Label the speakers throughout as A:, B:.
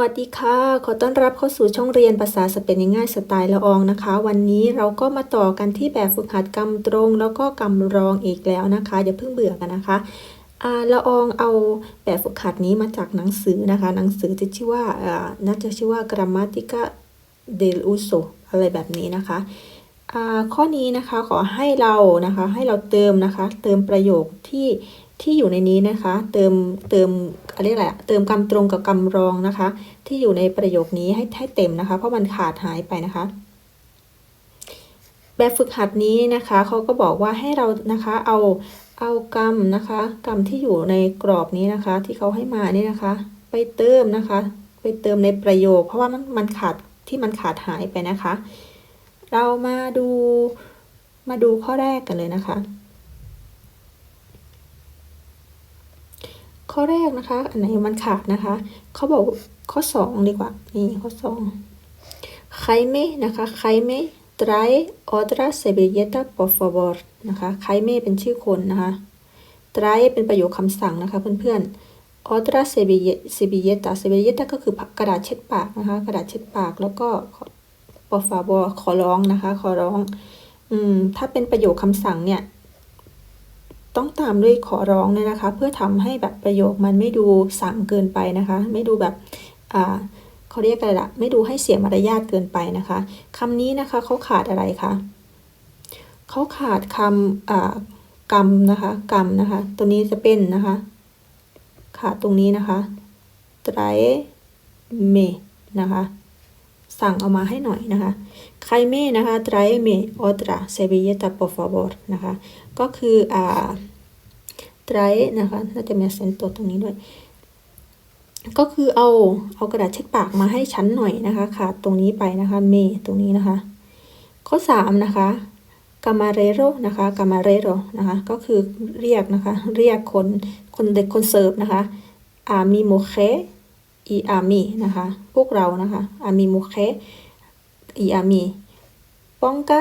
A: วัสดีค่ะ ขอต้อนรับเข้าสู่ช่องเรียนภาษาสเปนง่ายสไตล์ละอองนะคะ วันนี้เราก็มาต่อกันที่แบบฝึกหัดกำตรง แล้วก็กำรองอีกแล้วนะคะอย่าเพิ่งเบื่อกันนะคะละอองเอาแบบฝึกหัดนี้มาจากหนังสือนะคะ หนังสือจะชื่อว่าน่าจะชื่อว่า Gramática del uso อะไรแบบนี้นะคะข้อนี้นะคะขอให้เรานะคะให้เราเติมนะคะ เติมประโยคที่ ที่อยู่ในนี้นะคะ เติมเติมอะไรยกอะไรอะเติมกำตรงกับกำรองนะคะ ที่อยู่ในประโยคนี้ให้ให้เต็มนะคะ เพราะมันขาดหายไปนะคะ แบบฝึกหัดนี้นะคะเขาก็บอกว่าให้เรานะคะเอาเอากรรมนะคะกรรมที่อยู่ในกรอบนี้นะคะ ที่เขาให้มานี่นะคะ ไปเติมนะคะ ไปเติมในประโยค เพราะว่ามันมันขาดที่มันขาดหายไปนะคะ เรามาดูมาดูข้อแรกกันเลยนะคะ ข้อแรกนะคะ อันไหนมันขาดนะคะ เขาบอกข้อสองดีกว่า นี่ข้อสอง Jaime นะคะ Jaime trae otra servilleta por favor นะคะ Jaime เป็นชื่อคนนะคะ trae เป็นประโยคคำสั่งนะคะเพื่อนๆ otra servilleta servilleta ก็คือกระดาษเช็ดปากนะคะ กระดาษเช็ดปากแล้วก็ por favor ขอร้องนะคะ ขอร้อง อืม ถ้าเป็นประโยคคำสั่งเนี่ย ต้องตามด้วยขอร้องเนี่ยนะคะ เพื่อทำให้แบบประโยคมันไม่ดูสั่งเกินไปนะคะ ไม่ดูแบบอ่าเขาเรียกอะไรละไม่ดูให้เสียมารยาทเกินไปนะคะคำนี้นะคะเขาขาดอะไรคะเขาขาดคำอ่ากรรมนะคะกรรมนะคะ ตัวนี้จะเป็นนะคะ ขาดตรงนี้นะคะ trae me นะคะ สั่งเอามาให้หน่อยนะคะใครเม่นะคะ trae me otra servilleta por favor นะคะก็คืออ่า trae นะคะน่าจะมีเซนตัวตรงนี้ด้วย ก็คือเอาเอากระดาษเช็ดปากมาให้ชั้นหน่อยนะคะขาดตรงนี้ไปนะคะเมตรงนี้นะคะ ข้อสามนะคะ camarero นะคะ camarero นะคะก็คือเรียกนะคะเรียกคนคนเด็กคนเสิร์ฟนะคะ a mi mujer y a mí นะคะ พวกเรานะคะ a mi mujer y a mí ponga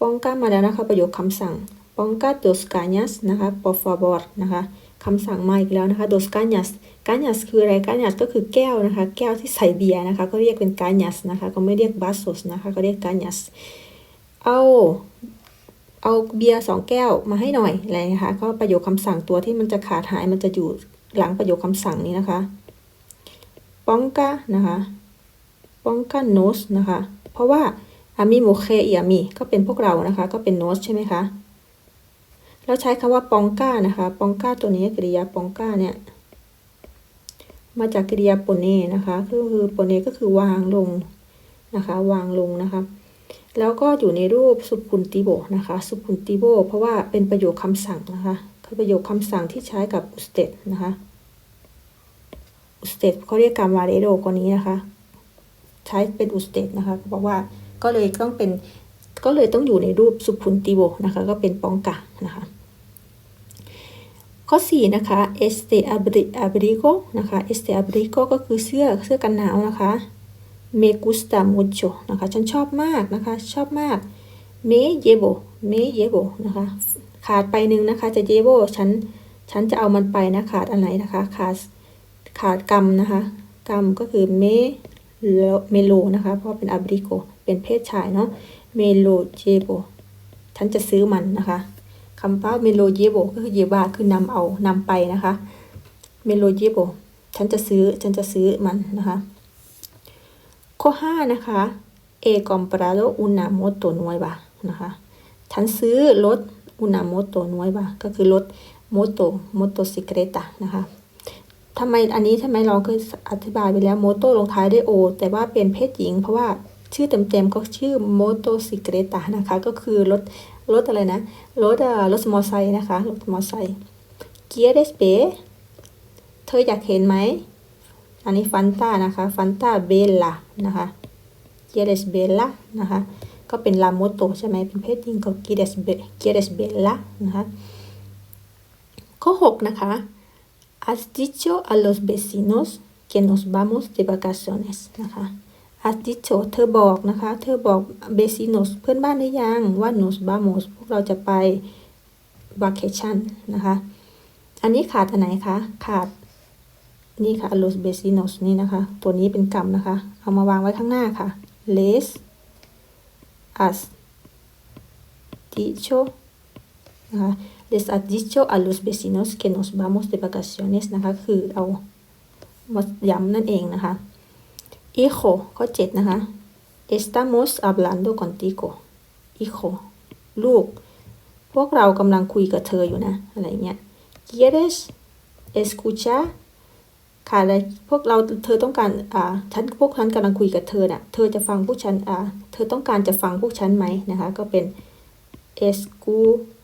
A: ponga มาแล้วนะคะ ประโยคคำสั่ง ponga dos cañas นะคะ por favor นะคะคำสั่งมาอีกแล้วนะคะ dos cañas cañas คืออะไร cañas ก็คือแก้วนะคะ แก้วที่ใส่เบียร์นะคะ ก็เรียกเป็น cañas นะคะ ก็ไม่เรียก vasos นะคะก็เรียก cañas เอาเอาเบียร์สองแก้วมาให้หน่อยอะไรนะคะ ก็ประโยคคำสั่งตัวที่มันจะขาดหายมันจะอยู่หลังประโยคคำสั่งนี้นะคะ ponga นะคะ ponga nos นะคะ เพราะว่า a mi mujer y a mí ก็เป็นพวกเรานะคะ ก็เป็น nos ใช่ไหมคะแล้วใช้คำว่า ponga นะคะ ponga ตัวนี้กริยา ponga เนี่ย มาจากกริยา pone นะคะ ก็คือ pone ก็คือวางลงนะคะ วางลงนะคะ แล้วก็อยู่ในรูป subjuntivo นะคะ subjuntivo เพราะว่าเป็นประโยคคำสั่งนะคะคือประโยคคำสั่งที่ใช้กับ usted นะคะ usted เขาเรียก camarero คนนี้นะคะ ใช้เป็น usted นะคะเขาบอกว่าก็เลยต้องเป็นก็เลยต้องอยู่ในรูป subjuntivo นะคะ ก็เป็นปองกะนะคะ ข้อ 4 นะคะ este abrigo นะคะ este abrigo ก็คือเสื้อเสื้อกันหนาวนะคะ me gusta mucho นะคะฉันชอบมากนะคะ ชอบมาก me llevo me llevo นะคะ ขาดไปหนึ่งนะคะ จะ llevo ฉันฉันจะเอามันไปนะขาดอะไรนะคะ ขาด ขาดกรรมนะคะกรรมก็คือ me melo นะคะ เพราะเป็น abrigo เป็นเพศชายเนาะ melo llevo ฉันจะซื้อมันนะคะคำว่า melo llevo ก็คือ lleva คือนำเอานำไปนะคะ melo llevo ฉันจะซื้อฉันจะซื้อมันนะคะข้อ5นะคะ he comprado una moto nueva นะคะฉันซื้อรถ una moto nueva ก็คือรถ moto motocicleta นะคะ ทำไมอันนี้ทำไมเราเคยอธิบายไปแล้ว moto ลงท้ายด้วย o แต่ว่าเป็นเพศหญิง เพราะว่าชื่อเต็มๆก็ชื่อ motocicleta นะคะ ก็คือรถรถอะไรนะรถรถมอไซค์นะคะรถมอไซค์ quieres ver เธออยากเห็นไหม อันนี้ฟันต้านะคะฟันต้าเบลล่านะคะเกียร์เรสเบลล่านะคะก็เป็นลาโมโตใช่ไหมเป็นเพศหญิงก็เกเรสเบเกเรสเบลล่านะคะข้อ 6 นะคะ has dicho a los vecinos que nos vamos de vacaciones นะคะ has dicho เธอบอกนะคะ เธอบอก vecinos เพื่อนบ้านหรือยังว่า nos vamos พวกเราจะไป vacation นะคะ อันนี้ขาดอันไหนคะ ขาด นี่ค่ะ los vecinos นี่นะคะ ตัวนี้เป็นกรรมนะคะ เอามาวางไว้ข้างหน้าค่ะ les has dicho นะคะ les has dicho a los vecinos que nos vamos de vacaciones นะคะ คือเอามาย้ำนั่นเองนะคะ hijo ข้อเจ็ดนะคะ estamos hablando contigo hijo ลูก พวกเรากำลังคุยกับเธออยู่นะ อะไรเงี้ย quieres escuchar ค่ะแล้วพวกเราเธอต้องการอ่าฉันพวกฉันกำลังคุยกับเธอนะ่ะ เธอจะฟังพวกฉันอ่าเธอต้องการจะฟังพวกฉันไหมนะคะ ก็เป็น escuchar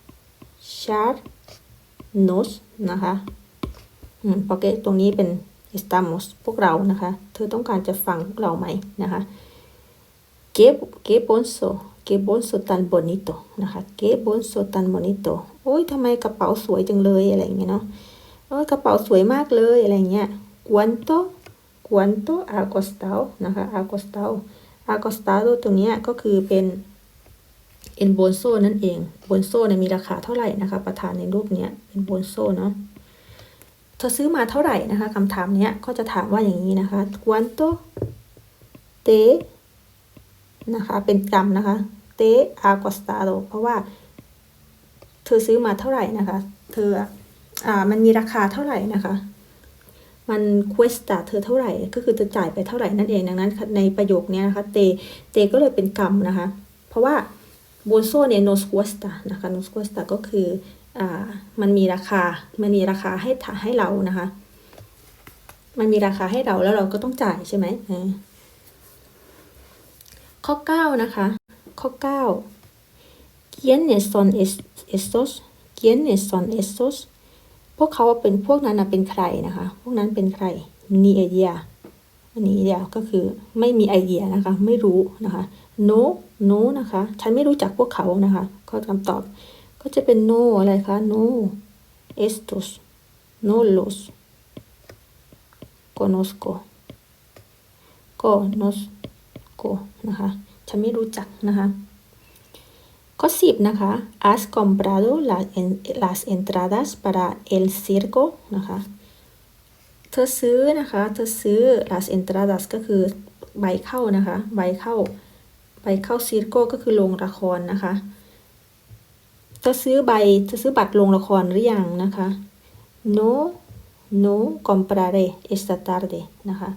A: nos นะคะอืมโอเคตรงนี้เป็น estamos พวกเรานะคะ เธอต้องการจะฟังพวกเราไหมนะคะ qué qué bonzo qué bonzo tan bonito นะคะ qué bonzo tan bonito โอ้ยทำไมกระเป๋าสวยจังเลยอะไรอย่างเงี้ยเนาะโอ้ยกระเป๋าสวยมากเลยอะไรเงี้ย cuánto cuánto ha costado นะคะ ha costado ha costado ตรงเนี้ยก็คือเป็น en bolso นั่นเอง bolso เนี่ยมีราคาเท่าไหร่นะคะ ประธานในรูปเนี้ยเป็น bolso เนาะเธอซื้อมาเท่าไหร่นะคะคำถามเนี้ยก็จะถามว่าอย่างนี้นะคะ cuánto te นะคะเป็นกรรมนะคะ te ha costado เพราะว่า เธอซื้อมาเท่าไหร่นะคะ เธออ่ามันมีราคาเท่าไหร่นะคะ มัน cuesta เธอเท่าไหร่ ก็คือเธอจ่ายไปเท่าไหร่นั่นเองดังนั้น ในประโยคนี้นะคะ te te ก็เลยเป็นกรรมนะคะ เพราะว่า bolso เนี่ย nos cuesta นะคะ nos cuesta ก็คืออ่ามันมีราคา มันมีราคาให้ให้เรานะคะ มันมีราคาให้เราแล้วเราก็ต้องจ่ายใช่ไหมข้อ 9 นะคะ ข้อ 9 quiénes son estos quiénes son estos พวกเขาเป็นพวกนั้นเป็นใครนะคะ พวกนั้นเป็นใคร ni idea อันนี้เดียวก็คือไม่มีไอเดียนะคะ ไม่รู้นะคะ no no นะคะ ฉันไม่รู้จักพวกเขานะคะข้อคำตอบ ก็จะเป็น no อะไรคะ no estos no los conozco conozco นะคะ ฉันไม่รู้จักนะคะข้อ10นะคะ has comprado las las entradas para el circo นะคะเธอซื้อนะคะ เธอซื้อ las entradas ก็คือใบเข้านะคะ ใบเข้า ใบเข้า circo ก็คือโรงละครนะคะเธอซื้อใบเธอซื้อบัตรโรงละครหรือยังนะคะ no no compraré esta tarde นะคะ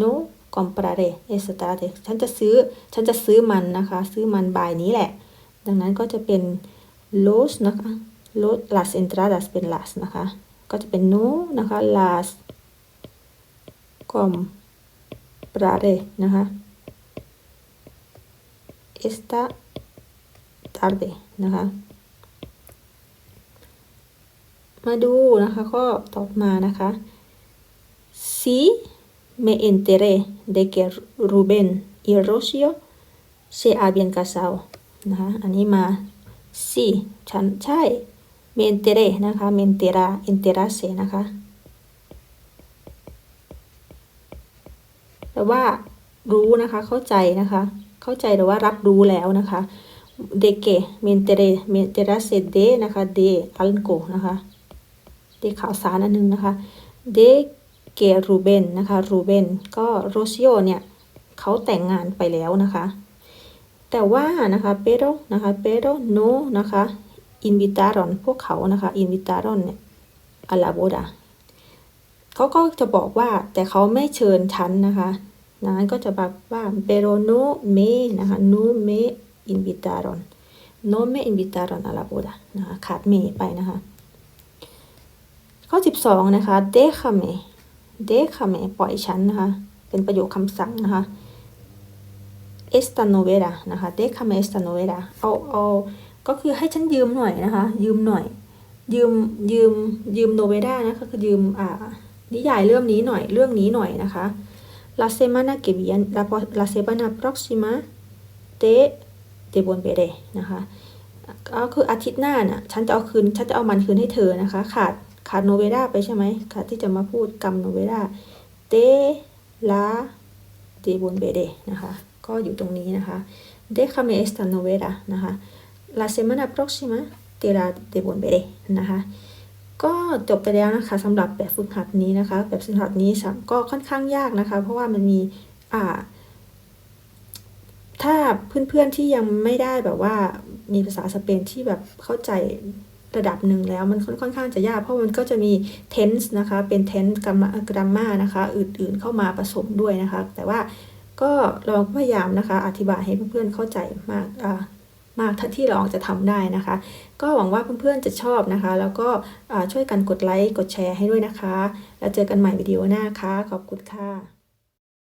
A: no compraré esta tarde ฉันจะซื้อ ฉันจะซื้อมันนะคะ ซื้อมันบ่ายนี้แหละ ดังนั้นก็จะเป็น los นะคะ los las entradas เป็น las นะคะ ก็จะเป็น no นะคะ las compraré นะคะ esta tarde นะคะ มาดูนะคะข้อต่อมานะคะ si me enteré de que Rubén y Rocío se habían casado นะคะ อันนี้มา si ฉันใช่ me enteré นะคะ me entera enterarse นะคะแปลว่ารู้นะคะเข้าใจนะคะ เข้าใจหรือว่ารับรู้แล้วนะคะ de que me enteré me enterase de นะคะ de algo นะคะ de ข่าวสารอันหนึงนะคะ de que Ruben นะคะ Ruben ก็โรซิโอเนี่ยเขาแต่งงานไปแล้วนะคะ แต่ว่านะคะ pero นะคะ pero no นะคะ invitaron พวกเขานะคะ invitaron เนี่ย a la boda เขาก็จะบอกว่าแต่เขาไม่เชิญฉันนะคะ นั้นก็จะแบบว่า pero no me นะคะ no me invitaron no me invitaron a la boda นะคะขาด me ไปนะคะ ข้อ 12 นะคะ déjame déjame ปล่อยฉันนะคะ เป็นประโยคคำสั่งนะคะ esta novela นะคะ déjame esta novela เอาเอาก็คือให้ฉันยืมหน่อยนะคะ ยืมหน่อย ยืมยืมยืมโนเวดานะคะคือยืมอ่านิยายเรื่องนี้หน่อยเรื่องนี้หน่อยนะคะ la semana que viene la, la semana próxima te devolveré นะคะก็คืออาทิตย์หน้าน่ะฉันจะเอาคืนฉันจะเอามันคืนให้เธอนะคะ ขาดขาดโนเวดาไปใช่ไหมขาดที่จะมาพูดกรรมโนเวดา te la devolveré นะคะ ก็อยู่ตรงนี้นะคะ déjame esta novela นะคะ la semana próxima te la devolveré นะคะ ก็จบไปแล้วนะคะสำหรับแบบฝึกหัดนี้นะคะ แบบฝึกหัดนี้ก็ค่อนข้างยากนะคะ เพราะว่ามันมีอ่า ถ้าเพื่อนๆที่ยังไม่ได้แบบว่ามีภาษาสเปนที่แบบเข้าใจระดับหนึ่งแล้วมันค่อนข้างจะยาก เพราะมันก็จะมี tense นะคะ เป็น tense grammar นะคะ อื่นๆเข้ามาผสมด้วยนะคะ แต่ว่าก็ลองพยายามนะคะ อธิบายให้เพื่อนๆเข้าใจมากอ่า มากถ้าที่ลองจะทำได้นะคะ ก็หวังว่าเพื่อนๆจะชอบนะคะ แล้วก็ช่วยกันกดไลค์กดแชร์ให้ด้วยนะคะ แล้วเจอกันใหม่วิดีโอหน้าค่ะขอบคุณค่ะ